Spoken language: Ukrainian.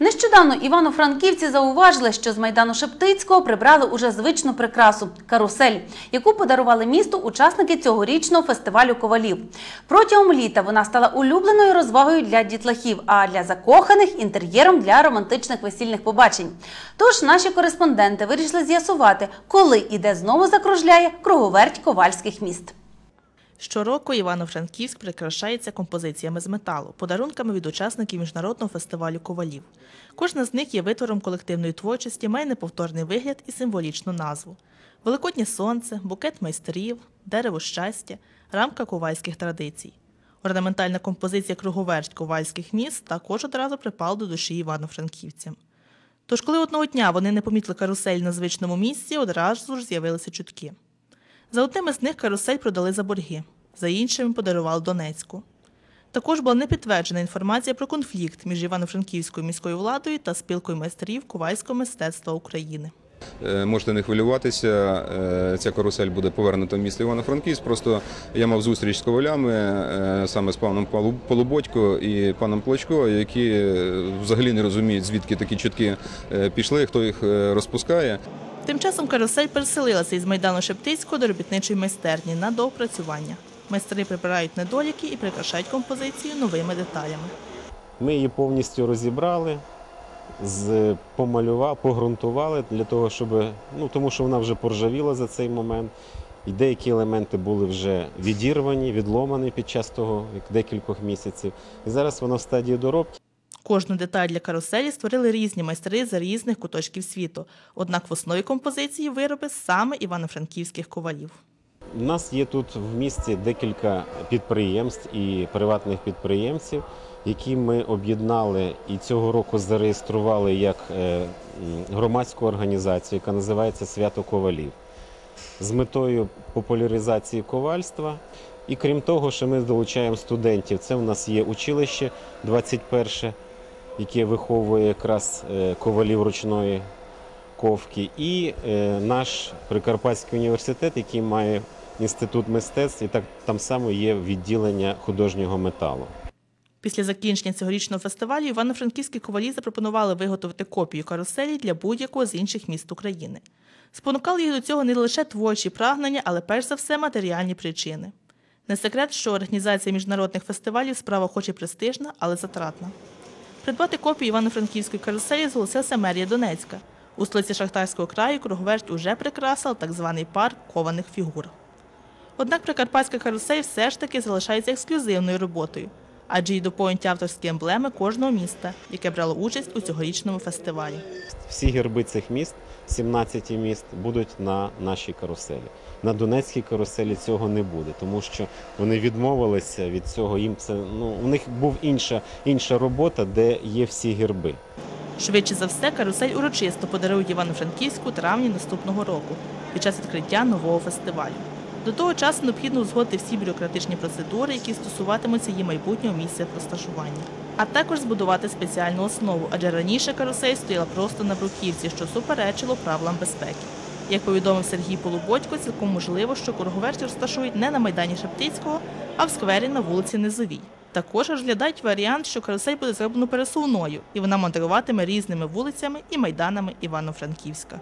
Нещодавно івано-франківці зауважили, що з майдану Шептицького прибрали уже звичну прикрасу карусель, яку подарували місту учасники цьогорічного фестивалю ковалів. Протягом літа вона стала улюбленою розвагою для дітлахів, а для закоханих інтер'єром для романтичних весільних побачень. Тож наші кореспонденти вирішили з'ясувати, коли і де знову закружляє круговерть ковальських міст. Щороку Івано-Франківськ прикрашається композиціями з металу, подарунками від учасників міжнародного фестивалю ковалів. Кожна з них є витвором колективної творчості, має неповторний вигляд і символічну назву: Великоднє сонце, букет майстрів, дерево щастя, рамка ковальських традицій. Орнаментальна композиція круговерть ковальських міст також одразу припала до душі івано-франківцям. Тож, коли одного дня вони не помітили карусель на звичному місці, одразу ж з'явилися чутки. За одним із них карусель продали за борги, за іншими подарували Донецьку. Також була непідтверджена інформація про конфлікт між Івано-Франківською міською владою та спілкою майстрів ковальського мистецтва України. Е, Можете не хвилюватися, е, ця карусель буде повернута в місто Івано-Франківськ. Просто я мав зустріч з ковалями, е, саме з паном Полуботько і паном Плачко, які взагалі не розуміють, звідки такі чутки пішли, хто їх розпускає. Тим часом карусель переселилася із майдану Шептицького до робітничої майстерні на доопрацювання. Майстри прибирають недоліки і прикрашають композицію новими деталями. Ми її повністю розібрали, помалювали, погрунтували для того, щоб ну тому, що вона вже поржавіла за цей момент. І деякі елементи були вже відірвані, відломані під час того як декількох місяців. І зараз вона в стадії доробки. Кожну деталь для каруселі створили різні майстри з різних куточків світу. Однак в основі композиції вироби саме івано-франківських ковалів. У нас є тут в місті декілька підприємств і приватних підприємців, які ми об'єднали і цього року зареєстрували як е, громадську організацію, яка називається Свято Ковалів, з метою популяризації ковальства. І крім того, що ми долучаємо студентів, це в нас є училище 21, яке виховує якраз е, ковалів ручної ковки, і е, наш Прикарпатський університет, який має інститут мистецтв, і так там само є відділення художнього металу. Після закінчення цьогорічного фестивалю івано-франківські ковалі запропонували виготовити копію каруселі для будь-якого з інших міст України. Спонукали їх до цього не лише творчі прагнення, але перш за все матеріальні причини. Не секрет, що організація міжнародних фестивалів справа хоч і престижна, але затратна. Придбати копію івано-франківської каруселі зголосилася мерія Донецька. У столиці Шахтарського краю круговерть уже прикрасила так званий парк кованих фігур. Однак прикарпатська карусель все ж таки залишається ексклюзивною роботою, адже й доповнюють авторські емблеми кожного міста, яке брало участь у цьогорічному фестивалі. Всі герби цих міст, 17 міст, будуть на нашій каруселі. На Донецькій каруселі цього не буде, тому що вони відмовилися від цього. Їм це ну у них був інша, інша робота, де є всі герби. Швидше за все, карусель урочисто подарують Івано-Франківську травні наступного року під час відкриття нового фестивалю. До того часу необхідно узгодити всі бюрократичні процедури, які стосуватимуться її майбутнього місця розташування, а також збудувати спеціальну основу, адже раніше карусель стояла просто на бруківці, що суперечило правилам безпеки. Як повідомив Сергій Полуботько, цілком можливо, що круговерті розташують не на майдані Шептицького, а в сквері на вулиці Низовій. Також розглядають варіант, що карусель буде зроблено пересувною, і вона мандруватиме різними вулицями і майданами Івано-Франківська.